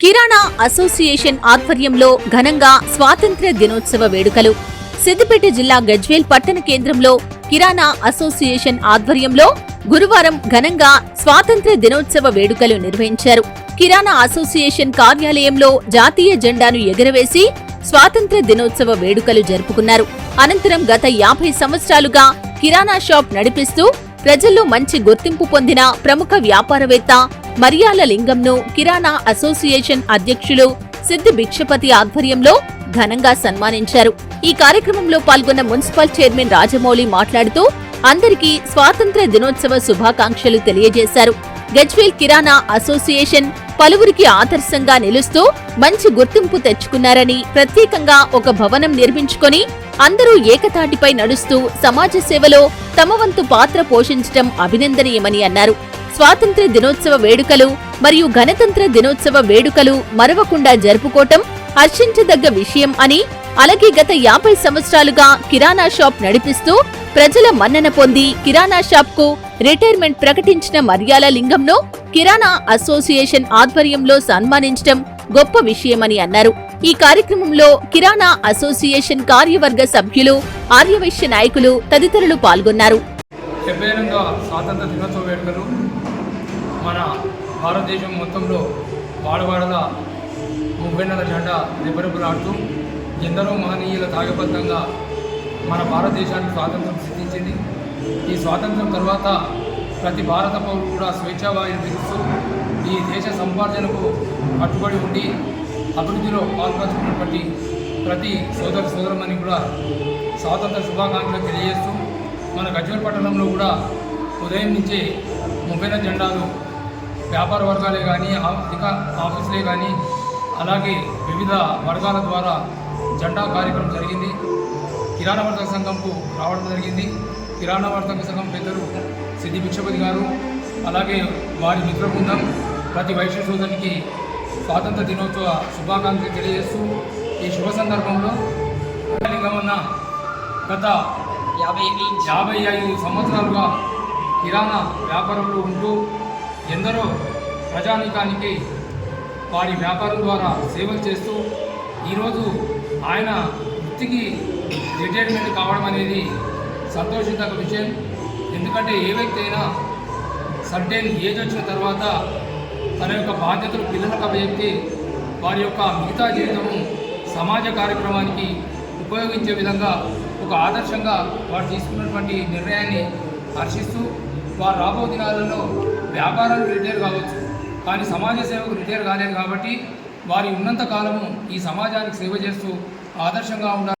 కిరాణా association ఆధ్వర్యంలో ఘనంగా స్వాతంత్ర దినోత్సవ వేడుకలు. సిద్దిపేట జిల్లా గజ్వేల్ పట్టణ కేంద్రంలో కిరాణా అసోసియేషన్ ఆధ్వర్యంలో గురువారం ఘనంగా స్వాతంత్ర దినోత్సవ వేడుకలు నిర్వహించారు. కిరాణా అసోసియేషన్ కార్యాలయంలో జాతీయ జెండాను ఎగురవేసి స్వాతంత్ర్య దినోత్సవ వేడుకలు జరుపుకున్నారు. అనంతరం గత యాభై సంవత్సరాలుగా కిరాణా షాప్ నడిపిస్తూ ప్రజల్లో మంచి గుర్తింపు పొందిన ప్రముఖ వ్యాపారవేత్త మరియాల లింగంను కిరాణా అసోసియేషన్ అధ్యక్షులు సిద్ధి భిక్షపతి ఆధ్వర్యంలో ఘనంగా సన్మానించారు. ఈ కార్యక్రమంలో పాల్గొన్న మున్సిపల్ చైర్మన్ రాజమౌళి మాట్లాడుతూ అందరికీ స్వాతంత్ర్య దినోత్సవ శుభాకాంక్షలు తెలియజేశారు. గజ్వేల్ కిరాణా అసోసియేషన్ పలువురికి ఆదర్శంగా నిలుస్తూ మంచి గుర్తింపు తెచ్చుకున్నారని ప్రత్యేకంగా ఒక భవనం నిర్మించుకొని అందరూ ఏకతాటిపై నడుస్తూ సమాజ సేవలో తమ వంతు పాత్ర పోషించటం అభినందనీయమని అన్నారు. స్వాతంత్ర్య దినోత్సవ వేడుకలు మరియు గణతంత్ర దినోత్సవ వేడుకలు మరవకుండా జరుపుకోవటం హర్షించదగ్గ విషయం అని అలాగే గత యాభై సంవత్సరాలుగా కిరాణా షాప్ నడిపిస్తూ ప్రజల మన్నన పొంది కిరాణా షాప్కు రిటైర్మెంట్ ప్రకటించిన మర్యాల లింగంను కిరాణా అసోసియేషన్ ఆధ్వర్యంలో సన్మానించడం గొప్ప విషయమని అన్నారు. ఈ కార్యక్రమంలో కిరాణా అసోసియేషన్ కార్యవర్గ సభ్యులు ఆర్యవైశ్య నాయకులు తదితరులు పాల్గొన్నారు. డెబ్బై ఎనిమిదవ స్వాతంత్ర దినోత్సవ వేడుకలు మన భారతదేశం మొత్తంలో వాడవాడల మువ్వెన్నెల జెండా నిబరపులాడుతూ ఎందరో మహనీయుల తాగబద్ధంగా మన భారతదేశానికి స్వాతంత్రం సిద్ధించింది. ఈ స్వాతంత్రం తర్వాత ప్రతి భారత పౌరుడు కూడా స్వేచ్ఛావాయులు పిలుస్తూ ఈ దేశ సంపార్జనకు కట్టుబడి ఉండి అభివృద్ధిలో పాల్పంచుకున్నటువంటి ప్రతి సోదర సోదరమని కూడా స్వాతంత్ర శుభాకాంక్షలు తెలియజేస్తూ మన గజ్వేల్ పట్టణంలో కూడా ఉదయం నుంచే ముప్పైన జెండాలు వ్యాపార వర్గాలే కానీ అధిక ఆఫీసులే కానీ అలాగే వివిధ వర్గాల ద్వారా జెండా కార్యక్రమం జరిగింది. కిరాణా వర్తక సంఘంకు రావడం జరిగింది. కిరాణా వర్తక సంఘం పెద్దలు సిద్ధి భిక్షపతి గారు అలాగే వారి మిత్ర బృందం ప్రతి వైశ్య సోదరికి స్వాతంత్ర దినోత్సవ శుభాకాంక్షలు తెలియజేస్తూ ఈ శుభ సందర్భంలో గత యాభై ఏళ్ళ యాభై ఐదు సంవత్సరాలుగా కిరాణా వ్యాపారంలో ఉంటూ ఎందరో ప్రజానీకానికి వారి వ్యాపారం ద్వారా సేవలు చేస్తూ ఈరోజు ఆయన వృత్తికి రిటైర్మెంట్ కావడం అనేది సంతోషించక విషయం. ఎందుకంటే ఏ వ్యక్తి అయినా సర్టెన్ ఏజ్ వచ్చిన తర్వాత తన యొక్క బాధ్యతలు పిల్లలకు వ్యక్తి వారి యొక్క మిగతా జీవితము సమాజ కార్యక్రమానికి ఉపయోగించే విధంగా ఒక ఆదర్శంగా వారు తీసుకున్నటువంటి నిర్ణయాన్ని హర్షిస్తూ వారు రాబో దినాలలో వ్యాపారాలు రిటైర్ కావచ్చు. కానీ సమాజ సేవకు రిటైర్ కాలేదు కాబట్టి వారి ఉన్నంత కాలము ఈ సమాజానికి సేవ చేస్తూ ఆదర్శంగా ఉండాలి.